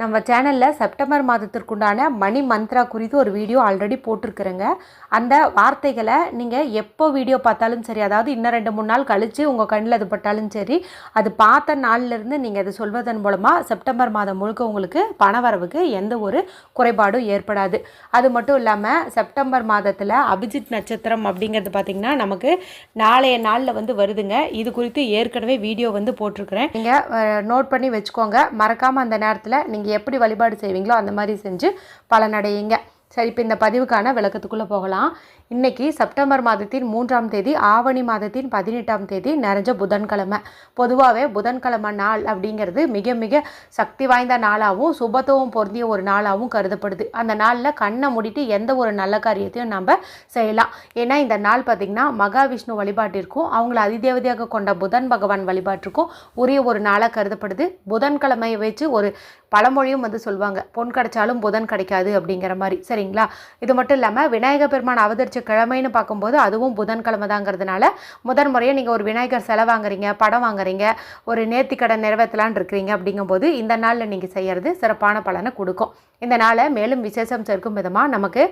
நம்ம சேனலில் செப்டம்பர் மாதத்திற்குண்டான மணி மந்த்ரா குறித்து ஒரு வீடியோ ஆல்ரெடி போட்டிருக்கிறேங்க. அந்த வார்த்தைகளை நீங்கள் எப்போ வீடியோ பார்த்தாலும் சரி அதாவது இன்னும் ரெண்டு மூணு நாள் கழித்து உங்கள் கண்ணில் அது பட்டாலும் சரி அது பார்த்த நாள்லேருந்து நீங்கள் அது சொல்வதன் மூலமாக செப்டம்பர் மாதம் முழுக்க உங்களுக்கு பணவரவுக்கு எந்த ஒரு குறைபாடும் ஏற்படாது. அது மட்டும் இல்லாமல் செப்டம்பர் மாதத்தில் அபிஜித் நட்சத்திரம் அப்படிங்கிறது பார்த்திங்கன்னா நமக்கு நாளைய நாளில் வந்து வருதுங்க. இது குறித்து ஏற்கனவே வீடியோ வந்து போட்டிருக்கிறேன். நீங்கள் நோட் பண்ணி வச்சுக்கோங்க. மறக்காமல் அந்த நேரத்தில் நீங்கள் எப்படி வழிபாடு செய்வீங்களோ அந்த மாதிரி செஞ்சு பலனடையுங்க. சரி இப்போ இந்த பதிவுக்கான விளக்கத்துக்குள்ளே போகலாம். இன்னைக்கு செப்டம்பர் மாதத்தின் மூன்றாம் தேதி ஆவணி மாதத்தின் பதினெட்டாம் தேதி நிறைஞ்ச புதன்கிழமை. பொதுவாகவே புதன்கிழமை நாள் அப்படிங்கிறது மிக மிக சக்தி வாய்ந்த நாளாகவும் சுபத்துவம் பொருந்திய ஒரு நாளாகவும் கருதப்படுது. அந்த நாளில் கண்ணை மூடிட்டு எந்த ஒரு நல்ல காரியத்தையும் நம்ம செய்யலாம். ஏன்னா இந்த நாள் பார்த்திங்கன்னா மகாவிஷ்ணு வழிபாட்டிற்கும் அவங்கள அதிதேவதையாக கொண்ட புதன் பகவான் வழிபாட்டிற்கும் உரிய ஒரு நாளாக கருதப்படுது. புதன்கிழமையை வச்சு ஒரு பழமொழியும் வந்து சொல்லுவாங்க. பொன் கிடைச்சாலும் புதன் கிடைக்காது அப்படிங்கிற மாதிரி. சரிங்களா? இது மட்டும் இல்லாமல் விநாயக பெருமான் அவதரிச்ச கிழமைன்னு பார்க்கும்போது அதுவும் புதன்கிழமை தாங்கிறதுனால முதன் முறையாக நீங்கள் ஒரு விநாயகர் சிலை வாங்குறீங்க படம் வாங்குறீங்க ஒரு நேர்த்திக்கடன் நிறைவேற்றலான் இருக்கிறீங்க அப்படிங்கும்போது இந்த நாளில் நீங்கள் செய்கிறது சிறப்பான பலனை கொடுக்கும். இந்த நாளை மேலும் விசேஷம் சேர்க்கும் விதமாக நமக்கு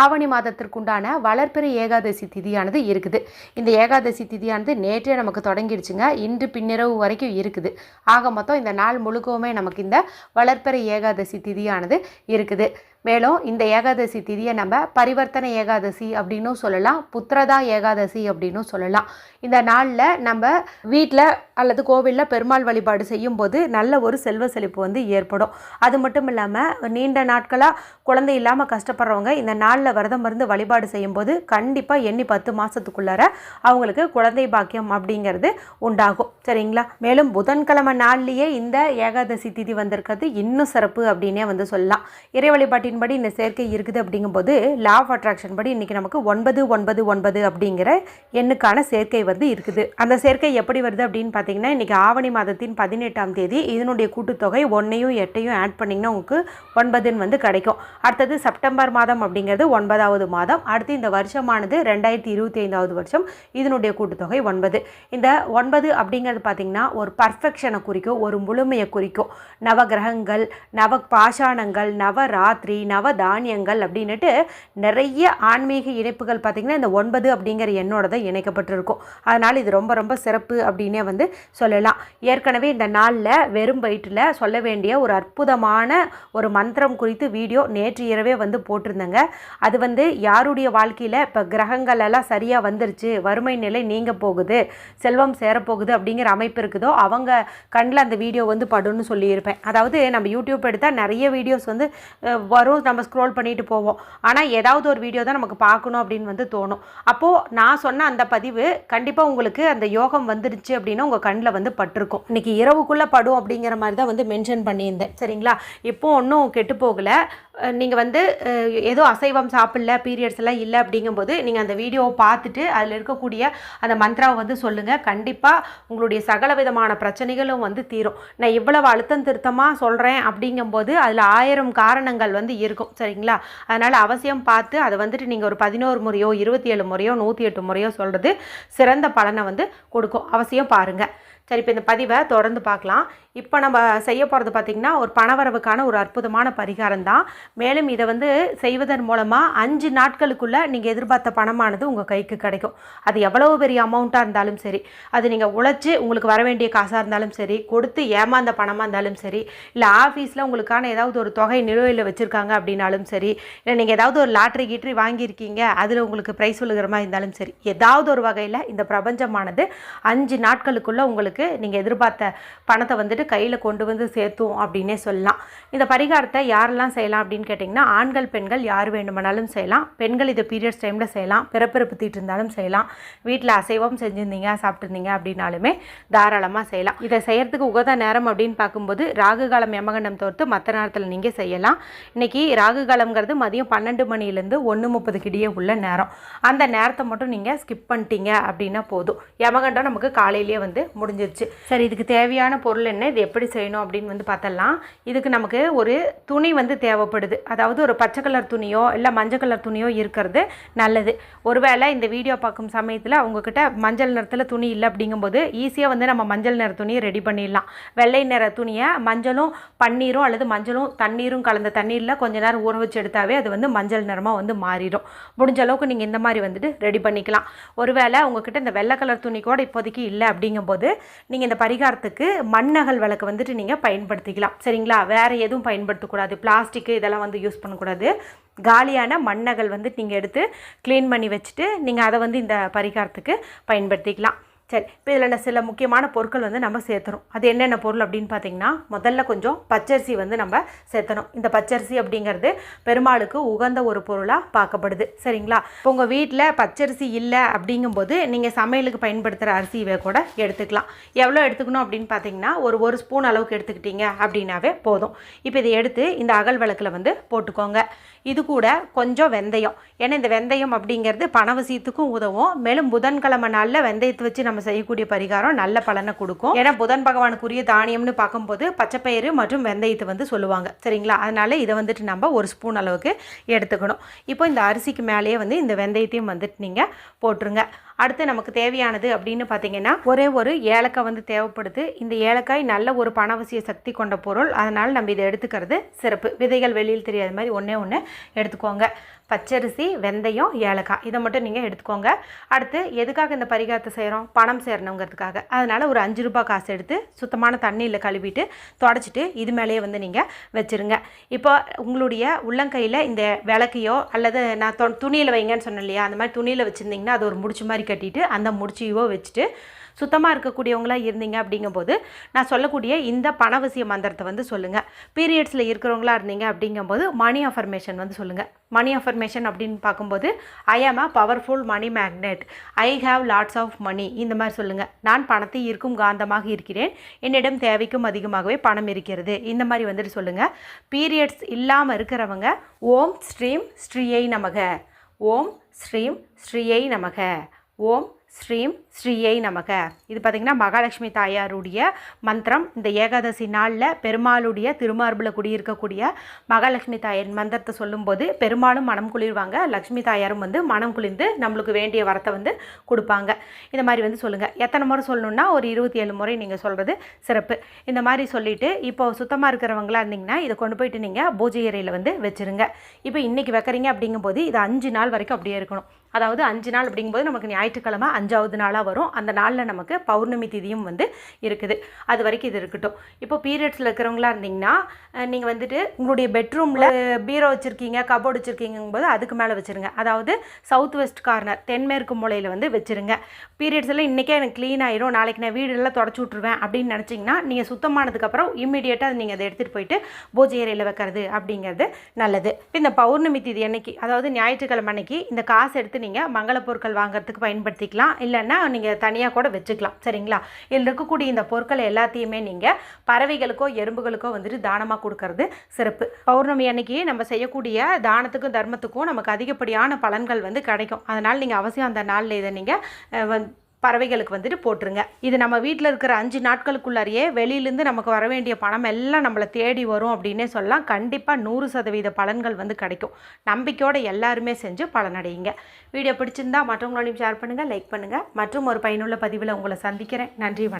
ஆவணி மாதத்திற்குண்டான வளர்ப்பிறை ஏகாதசி திதியானது இருக்குது. இந்த ஏகாதசி திதியானது நேற்றே நமக்கு தொடங்கிடுச்சுங்க. இன்று பின்னிரவு வரைக்கும் இருக்குது. ஆக மொத்தம் இந்த நாள் முழுக்கவுமே நமக்கு இந்த வளர்ப்பிறை ஏகாதசி திதியானது இருக்குது. மேலும் இந்த ஏகாதசி திதியை நம்ம பரிவர்த்தனை ஏகாதசி அப்படின்னும் சொல்லலாம் புத்திரதா ஏகாதசி அப்படின்னும் சொல்லலாம். இந்த நாளில் நம்ம வீட்டில் அல்லது கோவிலில் பெருமாள் வழிபாடு செய்யும்போது நல்ல ஒரு செல்வ செழிப்பு வந்து ஏற்படும். அது மட்டும் இல்லாமல் நீண்ட நாட்களாக குழந்தை இல்லாமல் கஷ்டப்படுறவங்க இந்த நாளில் விரதம் இருந்து வழிபாடு செய்யும்போது கண்டிப்பாக எண்ணி பத்து மாதத்துக்குள்ளார அவங்களுக்கு குழந்தை பாக்கியம் அப்படிங்கிறது உண்டாகும். சரிங்களா? மேலும் புதன்கிழமை நாள்லேயே இந்த ஏகாதசி திதி வந்திருக்கிறது இன்னும் சிறப்பு அப்படின்னே வந்து சொல்லலாம். இறை வழிபாட்டின் படி இந்த சேர்க்கை இருக்குது அப்படிங்கும்போது லா ஆஃப் அட்ராக்ஷன் படி இன்றைக்கி நமக்கு ஒன்பது ஒன்பது ஒன்பது அப்படிங்கிற எண்ணுக்கான சேர்க்கை வந்து இருக்குது. அந்த சேர்க்கை எப்படி வருது அப்படின்னு பார்த்தீங்கன்னா இன்றைக்கி ஆவணி மாதத்தின் பதினெட்டாம் தேதி இதனுடைய கூட்டுத்தொகை ஒன்றையும் எட்டையும் ஆட் பண்ணிங்கன்னா உங்களுக்கு ஒன்பதுன்னு வந்து கிடைக்கும். அடுத்தது செப்டம்பர் மாதம் அப்படிங்கிறது ஒன்பதாவது மாதம். அடுத்து இந்த வருஷமானது ரெண்டாயிரத்தி இருபத்தி ஐந்தாவது வருஷம். இதனுடைய கூட்டுத்தொகை ஒன்பது. இந்த ஒன்பது அப்படிங்கிறது பார்த்திங்கன்னா ஒரு பர்ஃபெக்ஷனை குறிக்கும் ஒரு முழுமையை குறிக்கும். நவகிரகங்கள் நவ பாஷாணங்கள் நவராத்திரி நவ தானியங்கள் அப்படின்னுட்டு நிறைய ஆன்மீக இணைப்புகள் பார்த்திங்கன்னா இந்த ஒன்பது அப்படிங்கிற எண்ணோட தான் இணைக்கப்பட்டிருக்கும். அதனால் இது ரொம்ப ரொம்ப சிறப்பு அப்படின்னே வந்து சொல்லலாம். ஏற்கனவே இந்த நாளில் வெறும் வயிற்றில் சொல்ல வேண்டிய ஒரு அற்புதமான ஒரு மந்திரம் குறித்து வீடியோ நேற்று இரவே வந்து போட்டிருந்தேங்க. அது வந்து யாருடைய வாழ்க்கையில் இப்போ கிரகங்கள் எல்லாம் சரியாக வந்துருச்சு வறுமை நிலை நீங்க போகுது செல்வம் சேரப்போகுது அப்படிங்கிற அமைப்பு இருக்குதோ அவங்க கண்ணில் அந்த வீடியோ வந்து படுன்னு சொல்லியிருப்பேன். அதாவது நம்ம யூடியூப் எடுத்தால் நிறைய வீடியோஸ் வந்து வரும் நம்ம ஸ்க்ரோல் பண்ணிட்டு போவோம். ஆனால் ஏதாவது ஒரு வீடியோ தான் நமக்கு பார்க்கணும் அப்படின்னு வந்து தோணும். அப்போது நான் சொன்ன அந்த பதிவு கண்டிப்பாக உங்களுக்கு அந்த யோகம் வந்துருச்சு அப்படின்னா உங்கள் கண்ணில் வந்து பட்டிருக்கும். இன்றைக்கி இரவுக்குள்ளே படும் அப்படிங்கிற மாதிரி தான் வந்து மென்ஷன் பண்ணியிருந்தேன். சரிங்களா? இப்போ ஒன்றும் கெட்டு போகலை. நீங்கள் வந்து ஏதோ அசைவம் சாப்பிடல பீரியட்ஸ் எல்லாம் இல்லை அப்படிங்கும்போது நீங்கள் அந்த வீடியோவை பார்த்துட்டு அதில் இருக்கக்கூடிய அந்த மந்த்ராவை வந்து சொல்லுங்கள் கண்டிப்பாக உங்களுடைய சகல விதமான பிரச்சனைகளும் வந்து தீரும். நான் இவ்வளவு அழுத்தம் திருத்தமாக சொல்கிறேன் அப்படிங்கும்போது அதில் ஆயிரம் காரணங்கள் வந்து இருக்கும். சரிங்களா? அதனால் அவசியம் பார்த்து அதை வந்துட்டு நீங்கள் ஒரு பதினோரு முறையோ இருபத்தி ஏழு முறையோ நூற்றி எட்டு முறையோ சொல்கிறது சிறந்த பலனை வந்து கொடுக்கும். அவசியம் பாருங்கள் சரி இப்போ இந்த பதிவை தொடர்ந்து பார்க்கலாம். இப்போ நம்ம செய்ய போகிறது பார்த்திங்கன்னா ஒரு பணவரவுக்கான ஒரு அற்புதமான பரிகாரம் தான். மேலும் இதை வந்து செய்வதன் மூலமாக அஞ்சு நாட்களுக்குள்ளே நீங்கள் எதிர்பார்த்த பணமானது உங்கள் கைக்கு கிடைக்கும். அது எவ்வளவு பெரிய அமௌண்ட்டாக இருந்தாலும் சரி அது நீங்கள் உழைச்சி உங்களுக்கு வர வேண்டிய காசாக இருந்தாலும் சரி கொடுத்து ஏமாந்த பணமாக இருந்தாலும் சரி இல்லை ஆஃபீஸில் உங்களுக்கான ஏதாவது ஒரு தொகை நிலுவையில் வச்சுருக்காங்க அப்படின்னாலும் சரி இல்லை நீங்கள் ஏதாவது ஒரு லாட்ரி கீட்ரி வாங்கியிருக்கீங்க அதில் உங்களுக்கு ப்ரைஸ் விழுகிற மாதிரி இருந்தாலும் சரி ஏதாவது ஒரு வகையில் இந்த பிரபஞ்சமானது அஞ்சு நாட்களுக்குள்ளே உங்களுக்கு உங்களுக்கு நீங்கள் எதிர்பார்த்த பணத்தை வந்துட்டு கையில் கொண்டு வந்து சேர்த்தும் அப்படின்னே சொல்லலாம். இந்த பரிகாரத்தை யாரெல்லாம் செய்யலாம் அப்படின்னு கேட்டிங்கன்னா ஆண்கள் பெண்கள் யார் வேண்டுமானாலும் செய்யலாம். பெண்கள் இதை பீரியட்ஸ் டைமில் செய்யலாம். பிறப்பிறப்பு இருந்தாலும் செய்யலாம். வீட்டில் அசைவம் செஞ்சுருந்தீங்க சாப்பிட்ருந்தீங்க அப்படின்னாலுமே தாராளமாக செய்யலாம். இதை செய்கிறதுக்கு உகத நேரம் அப்படின்னு பார்க்கும்போது ராகு காலம் யமகண்டம் தோர்த்து மற்ற நேரத்தில் நீங்கள் செய்யலாம். இன்றைக்கி ராகு காலம்ங்கிறது மதியம் பன்னெண்டு மணிலேருந்து ஒன்று முப்பதுக்கு இடையே உள்ள நேரம். அந்த நேரத்தை மட்டும் நீங்கள் ஸ்கிப் பண்ணிட்டீங்க அப்படின்னா போதும். யமகண்டம் நமக்கு காலையிலேயே வந்து வந்துருச்சு சரி இதுக்கு தேவையான பொருள் என்ன? இது எப்படி செய்யணும் அப்படின்னு வந்து பார்த்தலாம். இதுக்கு நமக்கு ஒரு துணி வந்து தேவைப்படுது. அதாவது ஒரு பச்சை கலர் துணியோ இல்லை மஞ்சள் கலர் துணியோ இருக்கிறது நல்லது. ஒருவேளை இந்த வீடியோ பார்க்கும் சமயத்தில் அவங்கக்கிட்ட மஞ்சள் நிறத்தில் துணி இல்லை அப்படிங்கும்போது ஈஸியாக வந்து நம்ம மஞ்சள் நிற துணியை ரெடி பண்ணிடலாம். வெள்ளை நிற துணியை மஞ்சளும் பன்னீரும் அல்லது மஞ்சளும் தண்ணீரும் கலந்த தண்ணீரில் கொஞ்ச நேரம் ஊற வச்சு எடுத்தாவே அது வந்து மஞ்சள் நிறமாக வந்து மாறிடும். முடிஞ்ச அளவுக்கு நீங்கள் இந்த மாதிரி வந்துட்டு ரெடி பண்ணிக்கலாம். ஒருவேளை உங்ககிட்ட இந்த வெள்ளை கலர் துணி கூட இப்போதைக்கு இல்லை அப்படிங்கும்போது நீங்கள் இந்த பரிகாரத்துக்கு மண்ணகல் விளக்கு வந்துட்டு நீங்கள் பயன்படுத்திக்கலாம். சரிங்களா? வேறு எதுவும் பயன்படுத்தக்கூடாது. பிளாஸ்டிக்கு இதெல்லாம் வந்து யூஸ் பண்ணக்கூடாது. காலியான மண்ணகல் வந்து நீங்கள் எடுத்து க்ளீன் பண்ணி வச்சுட்டு நீங்கள் அதை வந்து இந்த பரிகாரத்துக்கு பயன்படுத்திக்கலாம். சரி இப்போ இதில் சில முக்கியமான பொருட்கள் வந்து நம்ம சேர்த்துறோம். அது என்னென்ன பொருள் அப்படின்னு பார்த்தீங்கன்னா முதல்ல கொஞ்சம் பச்சரிசி வந்து நம்ம சேர்த்தணும். இந்த பச்சரிசி அப்படிங்கிறது பெருமாளுக்கு உகந்த ஒரு பொருளாக பார்க்கப்படுது. சரிங்களா? இப்போ உங்கள் வீட்டில் பச்சரிசி இல்லை அப்படிங்கும்போது நீங்கள் சமையலுக்கு பயன்படுத்துகிற அரிசியை கூட எடுத்துக்கலாம். எவ்வளோ எடுத்துக்கணும் அப்படின்னு பார்த்தீங்கன்னா ஒரு ஒரு ஸ்பூன் அளவுக்கு எடுத்துக்கிட்டீங்க அப்படின்னாவே போதும். இப்போ இதை எடுத்து இந்த அகல் விளக்கில் வந்து போட்டுக்கோங்க. இது கூட கொஞ்சம் வெந்தயம். ஏன்னா இந்த வெந்தயம் அப்படிங்கிறது பணவசியத்துக்கும் உதவும். மேலும் புதன்கிழமை நாளில் வெந்தயத்தை வச்சு நம்ம நம்ம செய்யக்கூடிய பரிகாரம் நல்ல பலனை கொடுக்கும். ஏன்னா புதன் பகவானுக்குரிய தானியம்னு பார்க்கும்போது பச்சைப்பயிறு மற்றும் வெந்தயத்தை வந்து சொல்லுவாங்க. சரிங்களா? அதனால இதை வந்துட்டு நம்ம ஒரு ஸ்பூன் அளவுக்கு எடுத்துக்கணும். இப்போ இந்த அரிசிக்கு மேலேயே வந்து இந்த வெந்தயத்தையும் வந்துட்டு நீங்கள் போட்டுருங்க. அடுத்து நமக்கு தேவையானது அப்படின்னு பார்த்தீங்கன்னா ஒரே ஒரு ஏலக்காய் வந்து தேவைப்படுது. இந்த ஏலக்காய் நல்ல ஒரு பணவசிய சக்தி கொண்ட பொருள். அதனால் நம்ம இதை எடுத்துக்கிறது சிறப்பு. விதைகள் வெளியில் தெரியாத மாதிரி ஒன்றே ஒன்று எடுத்துக்கோங்க. பச்சரிசி வெந்தயம் ஏலக்காய். இதை மட்டும் நீங்கள் எடுத்துக்கோங்க. அடுத்து எதுக்காக இந்த பரிகாரத்தை செய்கிறோம் பணம் சேரணுங்கிறதுக்காக. அதனால் ஒரு அஞ்சு ரூபாய் காசு எடுத்து சுத்தமான தண்ணியில் கழுவிட்டு தொடச்சிட்டு இது மேலேயே வந்து நீங்கள் வச்சுருங்க. இப்போ உங்களுடைய உள்ளங்கையில் இந்த விளக்கையோ அல்லது நான் தொ துணியில் வைங்கன்னு சொன்னேன் இல்லையா? அந்த மாதிரி துணியில் வச்சுருந்தீங்கன்னா அது ஒரு முடிச்சு மாதிரி கட்டிட்டு அந்த முடிச்சியோ வச்சுட்டு சுத்தமாக இருக்கக்கூடியவங்களாக இருந்தீங்க அப்படிங்கும்போது நான் சொல்லக்கூடிய இந்த பணவசிய மந்திரத்தை வந்து சொல்லுங்கள் பீரியட்ஸில் இருக்கிறவங்களா இருந்தீங்க அப்படிங்கும்போது மணி அஃபர்மேஷன் வந்து சொல்லுங்கள் மணி அஃபர்மேஷன் அப்படின்னு பார்க்கும்போது I am a powerful money magnet I have lots of money இந்த மாதிரி சொல்லுங்கள் நான் பணத்தை ஈர்க்கும் காந்தமாக இருக்கிறேன். என்னிடம் தேவைக்கும் அதிகமாகவே பணம் இருக்கிறது. இந்த மாதிரி வந்துட்டு சொல்லுங்கள் பீரியட்ஸ் இல்லாமல் இருக்கிறவங்க ஓம் ஸ்ரீம் ஸ்ரீயை நமக. ஓம் ஸ்ரீம் ஸ்ரீயை நமக. ஓம் ஸ்ரீம் ஸ்ரீயை நமக. இது பார்த்திங்கன்னா மகாலட்சுமி தாயாருடைய மந்திரம். இந்த ஏகாதசி நாளில் பெருமாளுடைய திருமார்பில் குடியிருக்கக்கூடிய மகாலட்சுமி தாயார் மந்திரத்தை சொல்லும்போது பெருமாளும் மனம் குளிர்வாங்க லக்ஷ்மி தாயாரும் வந்து மனம் குளிர்ந்து நம்மளுக்கு வேண்டிய வரத்தை வந்து கொடுப்பாங்க. இந்த மாதிரி வந்து சொல்லுங்கள் எத்தனை முறை சொல்லணுன்னா ஒரு இருபத்தி ஏழு முறை நீங்கள் சொல்கிறது சிறப்பு. இந்த மாதிரி சொல்லிவிட்டு இப்போ சுத்தமாக இருக்கிறவங்களா இருந்தீங்கன்னா இதை கொண்டு போயிட்டு நீங்கள் பூஜை அறையில் வந்து வச்சுருங்க. இப்போ இன்றைக்கி வைக்கிறீங்க அப்படிங்கும்போது இது அஞ்சு நாள் வரைக்கும் அப்படியே இருக்கணும். அதாவது அஞ்சு நாள் அப்படிங்கும்போது நமக்கு ஞாயிற்றுக்கிழமை அஞ்சாவது நாளாக வரும். அந்த நாளில் நமக்கு பௌர்ணமி திதியும் வந்து இருக்குது. அது வரைக்கும் இது இருக்கட்டும். இப்போ பீரியட்ஸில் இருக்கிறவங்களா இருந்தீங்கன்னா நீங்கள் வந்துட்டு உங்களுடைய பெட்ரூமில் பீரோ வச்சுருக்கீங்க கபோர்டு வச்சுருக்கீங்கும்போது அதுக்கு மேலே வச்சுருங்க. அதாவது சவுத் வெஸ்ட் கார்னர் தென்மேற்கு மூலையில் வந்து வச்சுருங்க. பீரியட்ஸ் எல்லாம் இன்றைக்கே எனக்கு க்ளீன் ஆயிரும். நாளைக்கு நான் வீடெல்லாம் தொடச்சி விட்ருவேன் அப்படின்னு நினச்சிங்கன்னா நீங்கள் சுத்தமானதுக்கப்புறம் இம்மிடியேட்டாக நீங்கள் அதை எடுத்துகிட்டு போயிட்டு பூஜை அறையில் வைக்கிறது அப்படிங்கிறது நல்லது. இந்த பௌர்ணமி திதி அன்னைக்கு அதாவது ஞாயிற்றுக்கிழமை அன்னைக்கு இந்த காசு எடுத்து நீங்கள் மங்கள பொருட்கள் வாங்குறதுக்கு பயன்படுத்திக்கலாம். இல்லைன்னா நீங்கள் தனியாக கூட வச்சுக்கலாம். சரிங்களா? இதில் இருக்கக்கூடிய இந்த பொருட்கள் எல்லாத்தையுமே நீங்கள் பறவைகளுக்கோ எறும்புகளுக்கோ வந்துட்டு தானமாக கொடுக்கறது சிறப்பு. பௌர்ணமி அன்னைக்கு நம்ம செய்யக்கூடிய தானத்துக்கும் தர்மத்துக்கும் நமக்கு அதிகப்படியான பலன்கள் வந்து கிடைக்கும். அதனால் நீங்கள் அவசியம் அந்த நாளில் இதை நீங்கள் வந்து பறவைகளுக்கு வந்துட்டு போட்டுருங்க. இது நம்ம வீட்டில் இருக்கிற அஞ்சு நாட்களுக்குள்ளாரியே வெளியிலேருந்து நமக்கு வர வேண்டிய பணம் எல்லாம் நம்மளை தேடி வரும் அப்படின்னே சொல்லலாம். கண்டிப்பாக நூறு சதவீத பலன்கள் வந்து கிடைக்கும். நம்பிக்கையோடு எல்லாருமே செஞ்சு பலனடையுங்க. வீடியோ பிடிச்சிருந்தா மற்றவங்களோடையும் ஷேர் பண்ணுங்கள் லைக் பண்ணுங்கள் மற்றும் ஒரு பயனுள்ள பதிவில் உங்களை சந்திக்கிறேன். நன்றி வணக்கம்.